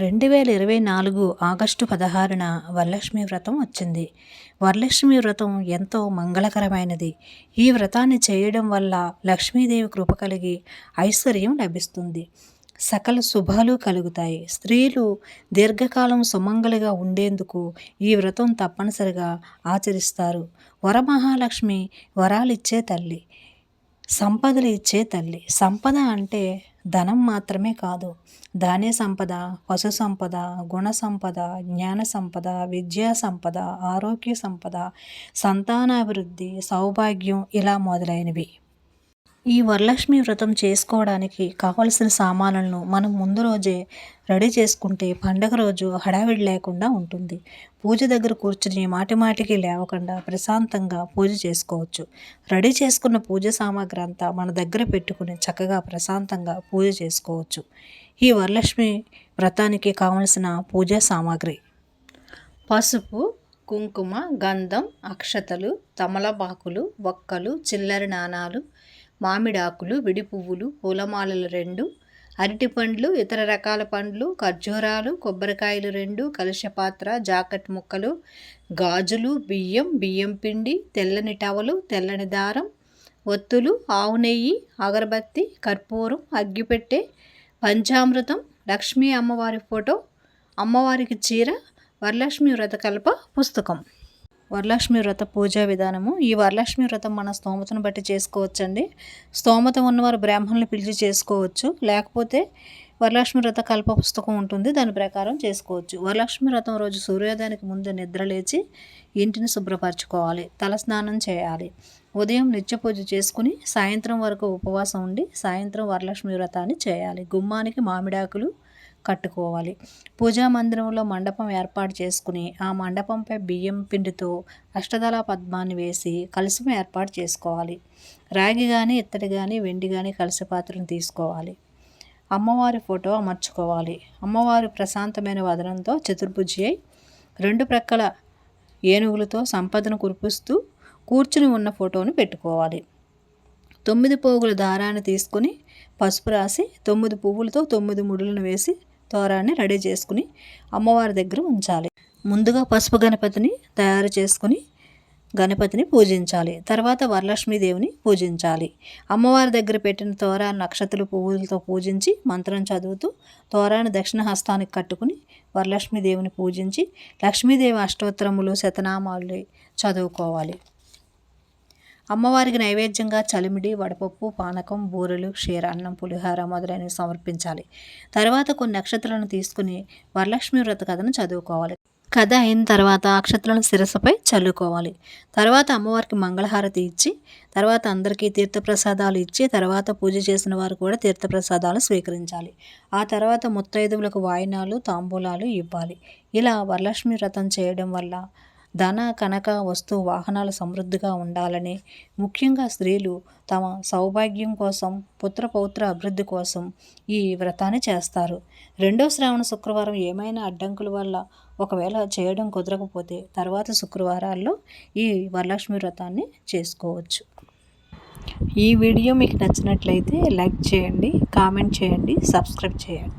రెండు వేల ఇరవై నాలుగు ఆగస్టు పదహారున వరలక్ష్మి వ్రతం వచ్చింది. వరలక్ష్మి వ్రతం ఎంతో మంగళకరమైనది. ఈ వ్రతాన్ని చేయడం వల్ల లక్ష్మీదేవి కృప కలిగి ఐశ్వర్యం లభిస్తుంది. సకల శుభాలు కలుగుతాయి. స్త్రీలు దీర్ఘకాలం సుమంగళిగా ఉండేందుకు ఈ వ్రతం తప్పనిసరిగా ఆచరిస్తారు. వరమహాలక్ష్మి వరాలిచ్చే తల్లి సంపదలు ఇచ్చే తల్లి. సంపద అంటే ధనం మాత్రమే కాదు ధాన్య సంపద పశు సంపద గుణ సంపద జ్ఞాన సంపద విద్యా సంపద ఆరోగ్య సంపద సంతానాభివృద్ధి సౌభాగ్యం ఇలా మొదలైనవి ఈ వరలక్ష్మి వ్రతం చేసుకోవడానికి కావలసిన సామాన్లను మనం ముందు రోజే రెడీ చేసుకుంటే పండగ రోజు హడావిడి లేకుండా ఉంటుంది. పూజ దగ్గర కూర్చుని మాటి మాటికి లేవకుండా ప్రశాంతంగా పూజ చేసుకోవచ్చు. రెడీ చేసుకున్న పూజ సామాగ్రి అంతా మన దగ్గర పెట్టుకుని చక్కగా ప్రశాంతంగా పూజ చేసుకోవచ్చు. ఈ వరలక్ష్మి వ్రతానికి కావలసిన పూజా సామాగ్రి. పసుపు కుంకుమ గంధం అక్షతలు తమలపాకులు ఒక్కలు చిల్లర నాణాలు మామిడాకులు విడి పువ్వులు పూలమాలలు రెండు అరటి పండ్లు ఇతర రకాల పండ్లు ఖర్జూరాలు కొబ్బరికాయలు రెండు కలుషపాత్ర జాకెట్ ముక్కలు గాజులు బియ్యం బియ్యం పిండి తెల్లని టవలు తెల్లని దారం ఒత్తులు ఆవు నెయ్యి అగరబత్తి కర్పూరం అగ్గిపెట్టె పంచామృతం లక్ష్మీ అమ్మవారి ఫోటో అమ్మవారికి చీర వరలక్ష్మి వ్రతకల్ప పుస్తకం. వరలక్ష్మి వ్రత పూజా విధానము. ఈ వరలక్ష్మి వ్రతం మన స్తోమతను బట్టి చేసుకోవచ్చండి. స్తోమత ఉన్నవారు బ్రాహ్మణులు పిలిచి చేసుకోవచ్చు. లేకపోతే వరలక్ష్మి వ్రత కల్ప పుస్తకం ఉంటుంది దాని ప్రకారం చేసుకోవచ్చు. వరలక్ష్మి వ్రతం రోజు సూర్యోదయానికి ముందు నిద్ర లేచి ఇంటిని శుభ్రపరచుకోవాలి. తల స్నానం చేయాలి. ఉదయం నిత్య పూజ చేసుకుని సాయంత్రం వరకు ఉపవాసం ఉండి సాయంత్రం వరలక్ష్మి వ్రతాన్ని చేయాలి. గుమ్మానికి మామిడాకులు కట్టుకోవాలి. పూజా మందిరంలో మండపం ఏర్పాటు చేసుకుని ఆ మండపంపై బియ్యం పిండితో అష్టదళ పద్మాన్ని వేసి కలుసం ఏర్పాటు చేసుకోవాలి. రాగి కానీ ఇత్తడి కానీ వెండి కానీ కలిసి పాత్రను తీసుకోవాలి. అమ్మవారి ఫోటో అమర్చుకోవాలి. అమ్మవారి ప్రశాంతమైన వదనంతో చతుర్భుజి అయి రెండు ప్రక్కల ఏనుగులతో సంపదను కురిపిస్తూ కూర్చుని ఉన్న ఫోటోను పెట్టుకోవాలి. తొమ్మిది పోగుల దారాన్ని తీసుకుని పసుపు రాసి తొమ్మిది పువ్వులతో తొమ్మిది ముడులను వేసి తోరాన్ని రెడీ చేసుకుని అమ్మవారి దగ్గర ఉంచాలి. ముందుగా పసుపు గణపతిని తయారు చేసుకుని గణపతిని పూజించాలి. తర్వాత వరలక్ష్మీదేవిని పూజించాలి. అమ్మవారి దగ్గర పెట్టిన తోరా నక్షత్రులు పువ్వులతో పూజించి మంత్రం చదువుతూ తోరాన్ని దక్షిణ హస్తానికి కట్టుకుని వరలక్ష్మీదేవిని పూజించి లక్ష్మీదేవి అష్టోత్తరములు శతనామాలు చదువుకోవాలి. అమ్మవారికి నైవేద్యంగా చలిమిడి వడపప్పు పానకం బూరెలు క్షీర అన్నం పులిహార మొదలైనవి సమర్పించాలి. తర్వాత కొన్ని నక్షత్రాలను తీసుకుని వరలక్ష్మి వ్రత కథను చదువుకోవాలి. కథ అయిన తర్వాత అక్షత్రాలను శిరసపై చల్లుకోవాలి. తర్వాత అమ్మవారికి మంగళహారతి ఇచ్చి తర్వాత అందరికీ తీర్థప్రసాదాలు ఇచ్చి తర్వాత పూజ చేసిన వారు కూడా తీర్థప్రసాదాలు స్వీకరించాలి. ఆ తర్వాత ముత్తైదువులకు వాయినాలు తాంబూలాలు ఇవ్వాలి. ఇలా వరలక్ష్మి వ్రతం చేయడం వల్ల ధన కనక వస్తు వాహనాలు సమృద్ధిగా ఉండాలని ముఖ్యంగా స్త్రీలు తమ సౌభాగ్యం కోసం పుత్ర పౌత్ర అభివృద్ధి కోసం ఈ వ్రతాన్ని చేస్తారు. రెండో శ్రావణ శుక్రవారం ఏమైనా అడ్డంకుల వల్ల ఒకవేళ చేయడం కుదరకపోతే తర్వాత శుక్రవారాల్లో ఈ వరలక్ష్మి వ్రతాన్ని చేసుకోవచ్చు. ఈ వీడియో మీకు నచ్చినట్లయితే లైక్ చేయండి కామెంట్ చేయండి సబ్స్క్రైబ్ చేయండి.